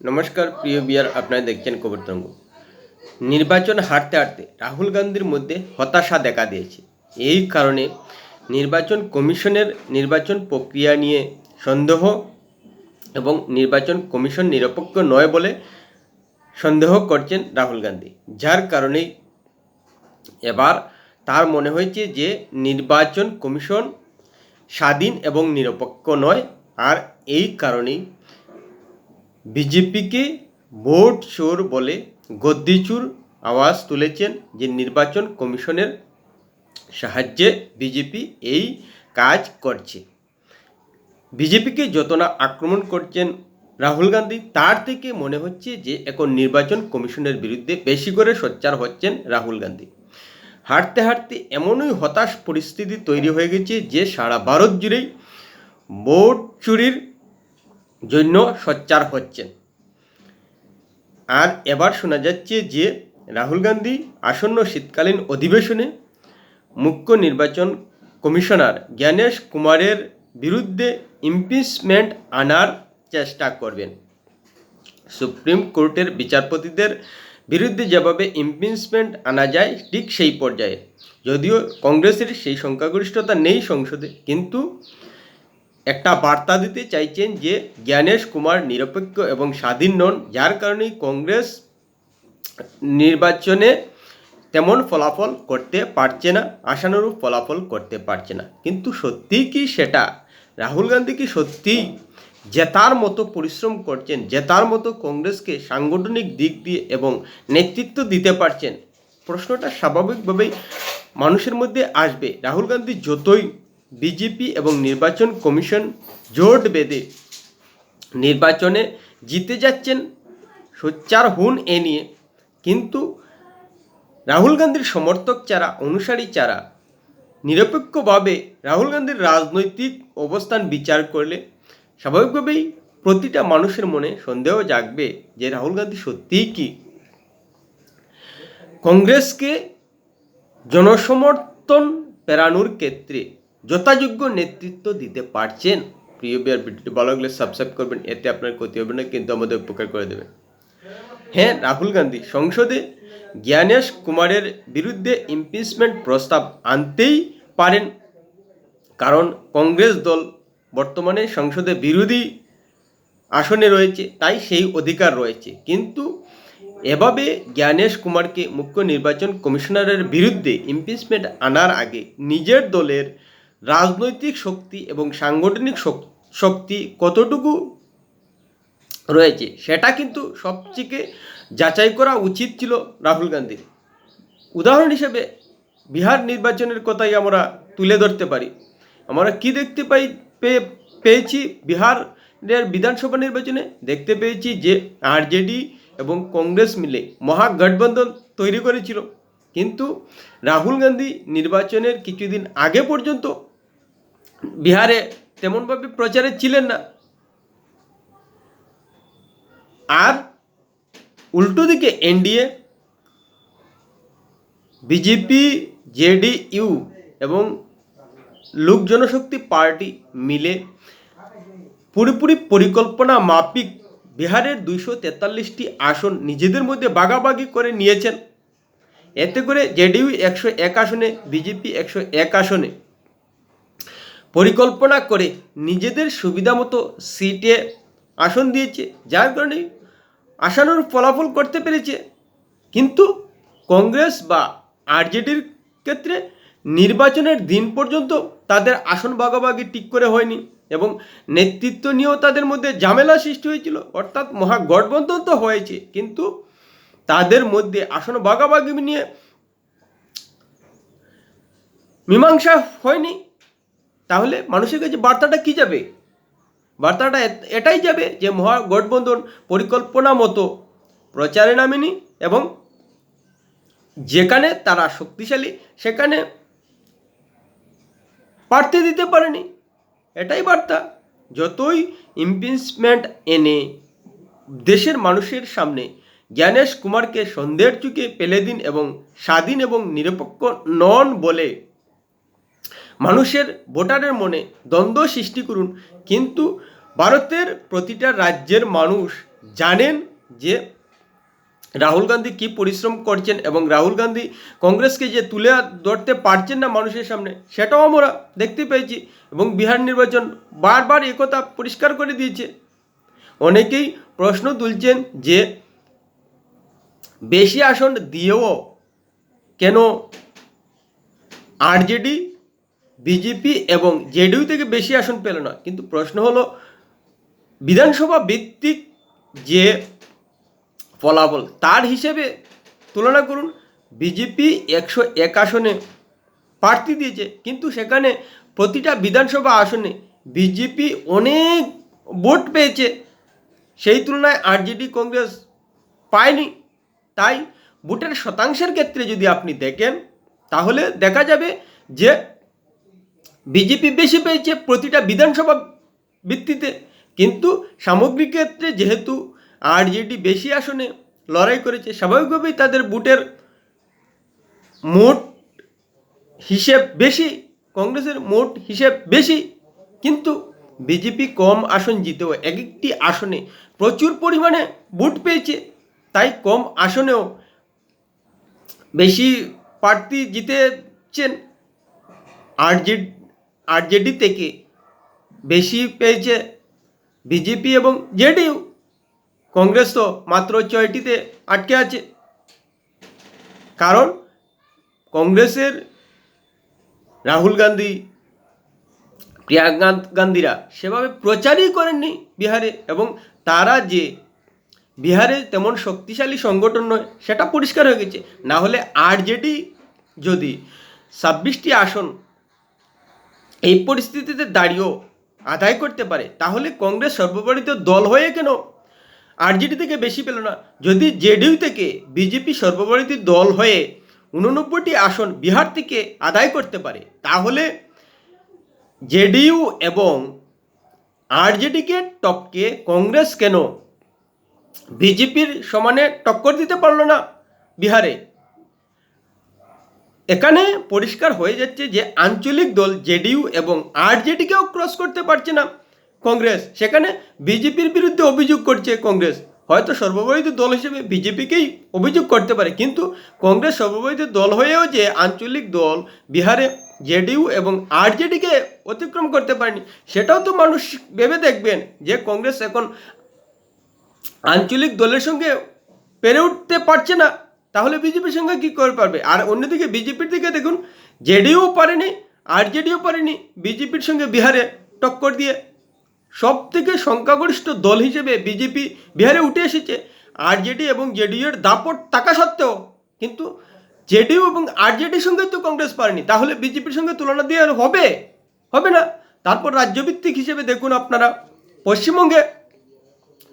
নমস্কার, প্রিয় বিয়ার, আপনারা দেখছেন কবরতঙ্গ নির্বাচন হারতে হারতে রাহুল গান্ধীর মধ্যে হতাশা দেখা দিয়েছে। এই কারণে নির্বাচন কমিশনের নির্বাচন প্রক্রিয়া নিয়ে সন্দেহ এবং নির্বাচন কমিশন নিরপেক্ষ নয় বলে সন্দেহ করছেন রাহুল গান্ধী। যার কারণেই এবার তার মনে হয়েছে যে নির্বাচন কমিশন স্বাধীন এবং নিরপেক্ষ নয়। আর এই কারণেই বিজেপিকে ভোট চোর বলে গদ্দিচুর আওয়াজ তুলেছেন যে নির্বাচন কমিশনের সাহায্যে বিজেপি এই কাজ করছে। বিজেপিকে যত না আক্রমণ করছেন রাহুল গান্ধী, তার থেকে মনে হচ্ছে যে এখন নির্বাচন কমিশনের বিরুদ্ধে বেশি করে সোচ্চার হচ্ছেন রাহুল গান্ধী। হাঁটতে হাঁটতে এমনই হতাশ পরিস্থিতি তৈরি হয়ে গেছে যে সারা ভারত জুড়েই ভোট চুরির জন্য সোচ্চার হচ্ছেন। আর এবার শোনা যাচ্ছে যে, রাহুল গান্ধী আসন্ন শীতকালীন অধিবেশনে মুখ্য নির্বাচন কমিশনার জ্ঞানেশ কুমারের বিরুদ্ধে ইমপিচমেন্ট আনার চেষ্টা করবেন। সুপ্রিম কোর্টের বিচারপতিদের বিরুদ্ধে যেভাবে ইমপিচমেন্ট আনা যায়, ঠিক সেই পর্যায়ে। যদিও কংগ্রেসের সেই সংখ্যাগরিষ্ঠতা নেই সংসদে, কিন্তু একটা বার্তা দিতে চাইছেন যে জ্ঞানেশ কুমার নিরপেক্ষ এবং স্বাধীন নন, যার কারণেই কংগ্রেস নির্বাচনে তেমন ফলাফল করতে পারছে না, আশানুরূপ ফলাফল করতে পারছে না। কিন্তু সত্যিই কি সেটা? রাহুল গান্ধী কি সত্যিই জেতার মতো পরিশ্রম করছেন, জেতার মতো কংগ্রেসকে সাংগঠনিক দিক দিয়ে এবং নেতৃত্ব দিতে পারছেন? প্রশ্নটা স্বাভাবিকভাবেই মানুষের মধ্যে আসবে। রাহুল গান্ধী যতই বিজেপি এবং নির্বাচন কমিশন জোট বেঁধে নির্বাচনে জিতে যাচ্ছেন সোচ্চার হুন এ নিয়ে। কিন্তু রাহুল গান্ধীর সমর্থক যারা অনুসারী যারা নিরপেক্ষভাবে রাহুল গান্ধীর রাজনৈতিক অবস্থান বিচার করলে স্বাভাবিকভাবেই প্রতিটা মানুষের মনে সন্দেহ জাগবে যে রাহুল গান্ধী সত্যিই কি? কংগ্রেসকে জনসমর্থন পেরানোর ক্ষেত্রে যথাযোগ্য নেতৃত্ব দিতে পারছেন। প্রিয় বিয়ার ভিডিওটি ভালো লাগলে সাবস্ক্রাইব করবেন, এতে আপনার ক্ষতি হবে না, কিন্তু আমাদের উপকার করে দেবে। হ্যাঁ রাহুল গান্ধী, সংসদে জ্ঞানেশ কুমারের বিরুদ্ধে ইমপিচমেন্ট প্রস্তাব আনতেই পারেন। কারণ কংগ্রেস দল বর্তমানে সংসদে বিরোধী আসনে রয়েছে, তাই সেই অধিকার রয়েছে। কিন্তু এভাবে জ্ঞানেশ কুমারকে মুখ্য নির্বাচন কমিশনারের বিরুদ্ধে ইমপিচমেন্ট আনার আগে নিজের দলের রাজনৈতিক শক্তি এবং সাংগঠনিক শক- শক্তি কতটুকু রয়েছে, সেটা কিন্তু সবথেকে যাচাই করা উচিত ছিল রাহুল গান্ধীর। উদাহরণ হিসেবে বিহার নির্বাচনের কথাই আমরা তুলে ধরতে পারি। আমরা কি দেখতে পাই পেয়ে পেয়েছি বিহারের বিধানসভা নির্বাচনে? দেখতে পেয়েছি যে আরজেডি এবং কংগ্রেস মিলে মহাগঠবন্ধন তৈরি করেছিল। কিন্তু রাহুল গান্ধী নির্বাচনের কিছুদিন আগে পর্যন্ত বিহারে তেমনভাবে প্রচারে ছিলেন না। আর উল্টো দিকে এনডিএ, বিজেপি, জেডিইউ এবং লোক জনশক্তি পার্টি মিলে পুরোপুরি পরিকল্পনা মাফিক বিহারের দুইশো তেতাল্লিশটি আসন নিজেদের মধ্যে বাগাবাগি করে নিয়েছেন। এতে করে জেডিইউ একশো এক আসনে, বিজেপি একশো এক আসনে। পরিকল্পনা করে নিজেদের সুবিধা মতো সিটে আসন দিয়েছে, যার কারণে আশানুর ফলাফল করতে পেরেছে। কিন্তু কংগ্রেস বা আরজেডির ক্ষেত্রে নির্বাচনের দিন পর্যন্ত তাদের আসন ভাগাভাগি ঠিক করে হয়নি এবং নেতৃত্ব নিয়েও তাদের মধ্যে ঝামেলা সৃষ্টি হয়েছিল। অর্থাৎ মহাগঠবন্ধন তো হয়েছে, কিন্তু তাদের মধ্যে আসন ভাগাভাগি নিয়ে মীমাংসা হয়নি। তাহলে মানুষের কাছে বার্তাটা কি যাবে? বার্তাটা এটাই যাবে যে মহাগঠবন্ধন পরিকল্পনা মতো প্রচারে নামেনি এবং যেখানে তারা শক্তিশালী, সেখানে প্রার্থী দিতে পারেনি। এটাই বার্তা। যতই ইমপিচমেন্ট এনে দেশের মানুষের সামনে জ্ঞানেশ কুমারকে সন্দেহের চুকে পেলে দিন এবং স্বাধীন এবং নিরপেক্ষ নন বলে মানুষের ভোটারের মনে দ্বন্দ্ব সৃষ্টি করুন, কিন্তু ভারতের প্রতিটা রাজ্যের মানুষ জানেন যে রাহুল গান্ধী কি পরিশ্রম করছেন এবং রাহুল গান্ধী কংগ্রেসকে যে তুলে ধরতে পারছেন না মানুষের সামনে, সেটাও আমরা দেখতে পেয়েছি এবং বিহার নির্বাচন বারবার একথা পরিষ্কার করে দিয়েছে। অনেকেই প্রশ্ন তুলছেন যে বেশি আসন দিয়েও কেন? আরজেডি বিজেপি এবং জেডিইউ থেকে বেশি আসন পেল না। কিন্তু প্রশ্ন হলো, বিধানসভা ভিত্তিক যে ফলাফল, তার হিসেবে তুলনা করুন। বিজেপি একশো এক আসনে প্রার্থী দিয়েছে, কিন্তু সেখানে প্রতিটা বিধানসভা আসনে বিজেপি অনেক ভোট পেয়েছে। সেই তুলনায় আরজেডি কংগ্রেস পায়নি। তাই ভোটের শতাংশের ক্ষেত্রে যদি আপনি দেখেন, তাহলে দেখা যাবে যে বিজেপি বেশি পেয়েছে প্রতিটা বিধানসভা ভিত্তিতে। কিন্তু সামগ্রিক ক্ষেত্রে যেহেতু আরজেডি বেশি আসনে লড়াই করেছে, স্বাভাবিকভাবেই তাদের বুটের মোট হিসেব বেশি, কংগ্রেসের মোট হিসেব বেশি। কিন্তু বিজেপি কম আসন জিতেও এক একটি আসনে প্রচুর পরিমাণে ভোট পেয়েছে, তাই কম আসনেও বেশি প্রার্থী জিতেছেন আরজেড আরজেডি থেকে বেশি পেয়েছে বিজেপি এবং জেডিইউ কংগ্রেস তো মাত্র ছয়টিতে আটকে আছে। কারণ কংগ্রেসের রাহুল গান্ধী, প্রিয়াঙ্কা গান্ধীরা সেভাবে প্রচারই করেননি বিহারে এবং তারা যে বিহারে তেমন শক্তিশালী সংগঠন নয়, সেটা পরিষ্কার হয়ে গেছে। না হলে আরজেডি যদি ছাব্বিশটি আসন এই পরিস্থিতিতে দাঁড়িয়েও আদায় করতে পারে, তাহলে কংগ্রেস সর্বভারতীয় দল হয়ে কেন? আরজেডি থেকে বেশি পেল না। যদি জেডিইউ থেকে বিজেপি সর্বভারতীয় দল হয়ে উননব্বইটি আসন বিহার থেকে আদায় করতে পারে, তাহলে জেডিইউ এবং আরজেডিকে টপকে কংগ্রেস কেন? বিজেপির সমানে টক্কর দিতে পারল না বিহারে। এখানে পরিষ্কার হয়ে যাচ্ছে যে আঞ্চলিক দল জেডিইউ এবং আরজেডিকেও ক্রস করতে পারছে না। কংগ্রেস, সেখানে বিজেপির বিরুদ্ধে অভিযোগ করছে কংগ্রেস। হয়তো সর্বভারতীয় দল হিসেবে বিজেপিকেই অভিযোগ করতে পারে, কিন্তু কংগ্রেস সর্বভারতীয় দল হয়েও যে আঞ্চলিক দল বিহারে জেডিইউ এবং আরজেডিকে অতিক্রম করতে পারেনি, সেটাও তো মানুষ ভেবে দেখবেন যে কংগ্রেস এখন আঞ্চলিক দলের সঙ্গে পেরে উঠতে পারছে না। তাহলে বিজেপির সঙ্গে কী করে পারবে? আর অন্যদিকে বিজেপির দিকে দেখুন, জেডিইউ পারেনি, আর আরজেডিও পারেনি, বিজেপির সঙ্গে বিহারে টক্কর দিয়ে। সব থেকে সংখ্যাগরিষ্ঠ দল হিসেবে বিজেপি বিহারে উঠে এসেছে। আরজেডি এবং জেডিইউ এর দাপট থাকা সত্ত্বেও কিন্তু জেডিইউ এবং আরজেডির সঙ্গে তো কংগ্রেস পারেনি। তাহলে বিজেপির সঙ্গে তুলনা দিয়ে আর হবে? হবে না। তারপর রাজ্যভিত্তিক হিসেবে দেখুন আপনারা, পশ্চিমবঙ্গে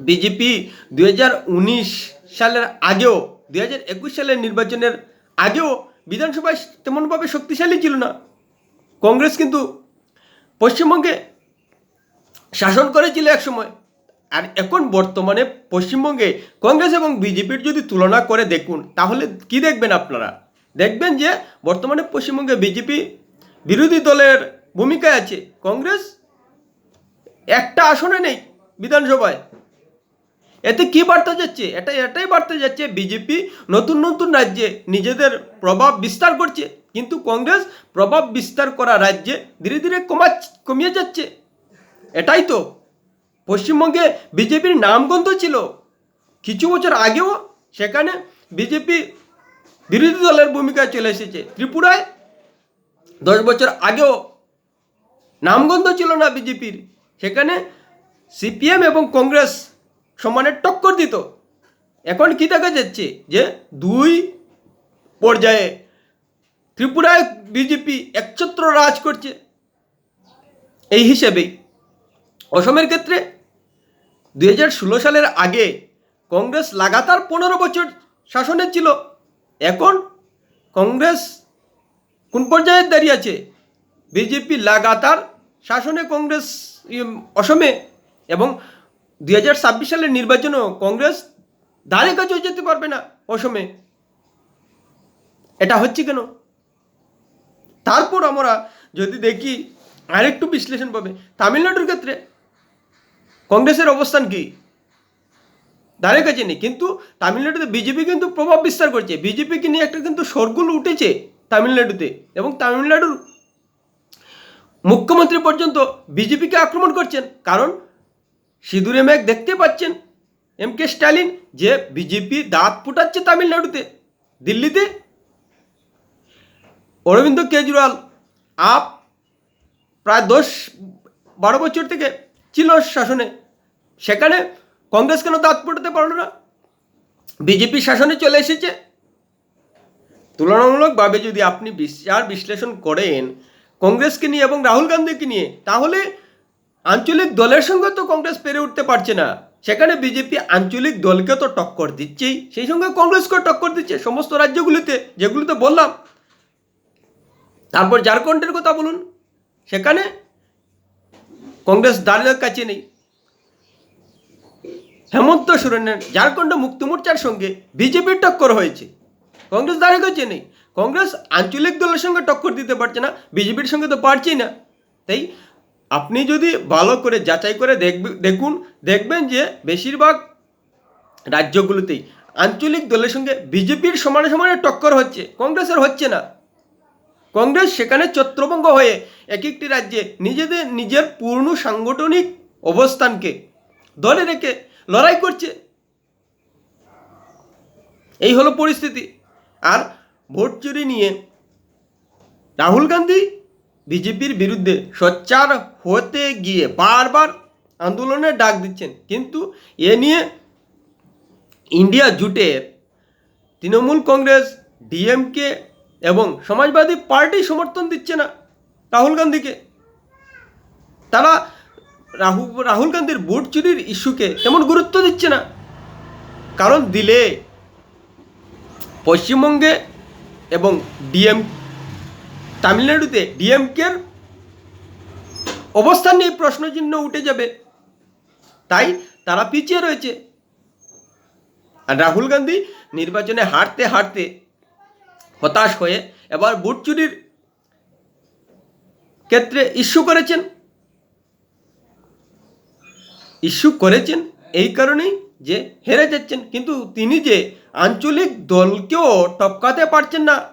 বিজেপি দু হাজার উনিশ সালের আগেও দুই হাজার একুশ সালের নির্বাচনের আগেও বিধানসভায় তেমনভাবে শক্তিশালী ছিল না। কংগ্রেস কিন্তু পশ্চিমবঙ্গে শাসন করেছিল একসময়। আর এখন বর্তমানে পশ্চিমবঙ্গে কংগ্রেস এবং বিজেপির যদি তুলনা করে দেখুন, তাহলে কি দেখবেন আপনারা? দেখবেন যে বর্তমানে পশ্চিমবঙ্গে বিজেপি বিরোধী দলের ভূমিকায় আছে। কংগ্রেস একটা আসনে নেই বিধানসভায়। এতে কি বার্তা যাচ্ছে? এটা এটাই বার্তা যাচ্ছে। বিজেপি নতুন নতুন রাজ্যে নিজেদের প্রভাব বিস্তার করছে। কিন্তু কংগ্রেস প্রভাব বিস্তার করা রাজ্যে ধীরে ধীরে কমা, কমিয়ে যাচ্ছে। এটাই তো। পশ্চিমবঙ্গে বিজেপির নামগন্ধ ছিল। কিছু বছর আগেও সেখানে বিজেপি বিরোধী দলের ভূমিকায় চলে এসেছে। ত্রিপুরায় দশ বছর আগেও নামগন্ধ ছিল না বিজেপির। সেখানে সিপিএম এবং কংগ্রেস সমানে টক্কর দিত। এখন কি দেখা যাচ্ছে যে দুই পর্যায়ে ত্রিপুরায় বিজেপি একছত্র রাজ করছে। এই হিসেবেই অসমের ক্ষেত্রে দুই হাজার ষোলো সালের আগে কংগ্রেস লাগাতার পনেরো বছর শাসনে ছিল। এখন কংগ্রেস কোন পর্যায়ে দাঁড়িয়ে আছে? বিজেপি লাগাতার শাসনে কংগ্রেস অসমে এবং দুই হাজার ছাব্বিশ সালের নির্বাচনেও কংগ্রেস ধারে কাছেও যেতে পারবে না অসমে। এটা হচ্ছে কেন? তারপর আমরা যদি দেখি আরেকটু বিশ্লেষণ পাবে। তামিলনাড়ুর ক্ষেত্রে কংগ্রেসের অবস্থান কি? ধারে কাছে নেই। কিন্তু তামিলনাড়ুতে বিজেপি কিন্তু প্রভাব বিস্তার করছে। বিজেপিকে নিয়ে একটা কিন্তু সরগুল উঠেছে তামিলনাড়ুতে এবং তামিলনাড়ুর মুখ্যমন্ত্রী পর্যন্ত বিজেপিকে আক্রমণ করছেন। কারণ সিঁদুরে মেঘ দেখতে পাচ্ছেন এম কে স্ট্যালিন, যে বিজেপি দাঁত ফুটাচ্ছে তামিলনাড়ুতে। দিল্লিতে? অরবিন্দ কেজরিওয়াল, আপ প্রায় দশ বারো বছর থেকে ছিল শাসনে। সেখানে কংগ্রেস কেন দাঁত ফুটাতে পারল না? বিজেপি শাসনে চলে এসেছে। তুলনামূলকভাবে যদি আপনি বিচার বিশ্লেষণ করেন কংগ্রেসকে নিয়ে এবং রাহুল গান্ধীকে নিয়ে, তাহলে আঞ্চলিক দলের সঙ্গে তো কংগ্রেস পেরে উঠতে পারছে না। সেখানে বিজেপি আঞ্চলিক দলকে তো টক্কর দিচ্ছেই। সেই সঙ্গে কংগ্রেসকেও টক্কর দিচ্ছে সমস্ত রাজ্যগুলিতে যেগুলিতে বললাম। তারপর ঝাড়খণ্ডের কথা বলুন। সেখানে কংগ্রেস দাঁড়িয়ে কাছে নেই। হেমন্ত সোরেনের ঝাড়খণ্ড মুক্তি মোর্চার সঙ্গে বিজেপির টক্কর হয়েছে। কংগ্রেস দাঁড়িয়ে কাছে নেই। কংগ্রেস আঞ্চলিক দলের সঙ্গে টক্কর দিতে পারছে না, বিজেপির সঙ্গে তো পারছেই না। তাই আপনি যদি ভালো করে যাচাই করে দেখবে, দেখুন, দেখবেন যে বেশিরভাগ রাজ্যগুলোতেই আঞ্চলিক দলের সঙ্গে বিজেপির সমানে সমানে টক্কর হচ্ছে, কংগ্রেসের হচ্ছে না। কংগ্রেস সেখানে ছত্রভঙ্গ হয়ে এক একটি রাজ্যে নিজেদের, নিজের পূর্ণ সাংগঠনিক অবস্থানকে ধরে রেখে লড়াই করছে। এই হলো পরিস্থিতি। আর ভোট চুরি নিয়ে রাহুল গান্ধী বিজেপির বিরুদ্ধে সোচ্চার হতে গিয়ে বারবার আন্দোলনের ডাক দিচ্ছেন। কিন্তু এ নিয়ে ইন্ডিয়া জুটের তৃণমূল কংগ্রেস, ডিএমকে এবং সমাজবাদী পার্টি সমর্থন দিচ্ছে না রাহুল গান্ধীকে। তারা রাহু, রাহুল গান্ধীর ভোট চুরির ইস্যুকে তেমন গুরুত্ব দিচ্ছে না। কারণ দিলে পশ্চিমবঙ্গে এবং ডিএম তামিলনাড়ুতে ডিএমকের অবস্থান নিয়ে প্রশ্নচিহ্ন উঠে যাবে। তাই তারা পিছিয়ে রয়েছে। আর রাহুল গান্ধী নির্বাচনে হারতে হারতে হতাশ হয়ে এবার ভোট চুরির ক্ষেত্রে ইস্যু করেছেন। ইস্যু করেছেন এই কারণেই যে হেরে যাচ্ছেন। কিন্তু তিনি যে আঞ্চলিক দলকেও টপকাতে পারছেন না।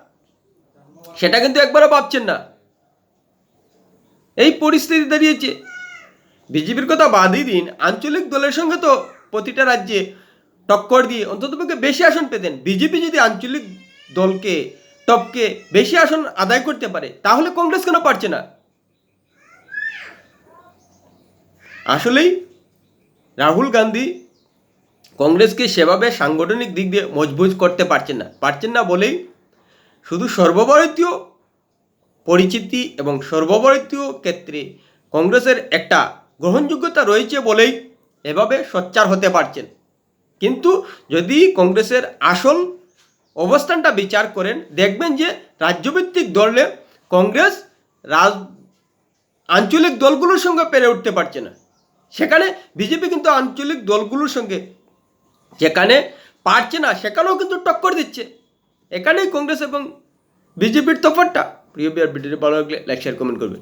সেটা কিন্তু একবারও ভাবছেন না। এই পরিস্থিতি দাঁড়িয়েছে। বিজেপির কথা বাদই দিন, আঞ্চলিক দলের সঙ্গে তো প্রতিটা রাজ্যে টক্কর দিয়ে অন্ততপক্ষে বেশি আসন পেতেন। বিজেপি যদি আঞ্চলিক দলকে, টপকে বেশি আসন আদায় করতে পারে, তাহলে কংগ্রেস কেন পারছে না? আসলেই রাহুল গান্ধী কংগ্রেসকে সেভাবে সাংগঠনিক দিক দিয়ে মজবুত করতে পারছেন না। পারছেন না বলেই শুধু সর্বভারতীয় পরিচিতি এবং সর্বভারতীয় ক্ষেত্রে কংগ্রেসের একটা গ্রহণযোগ্যতা রয়েছে বলেই এভাবে সোচ্চার হতে পারছেন। কিন্তু যদি কংগ্রেসের আসল অবস্থানটা বিচার করেন, দেখবেন যে রাজ্যভিত্তিক দলে কংগ্রেস রাজ, আঞ্চলিক দলগুলোর সঙ্গে পেরে উঠতে পারছে না। সেখানে বিজেপি কিন্তু আঞ্চলিক দলগুলোর সঙ্গে যেখানে পারছে না, সেখানেও কিন্তু টক্কর দিচ্ছে। এখানেই কংগ্রেস এবং বিজেপির তফাতটা প্রিয় বিআর ভিডিওটি ভালো লাগলে লাইক শেয়ার কমেন্ট করবেন।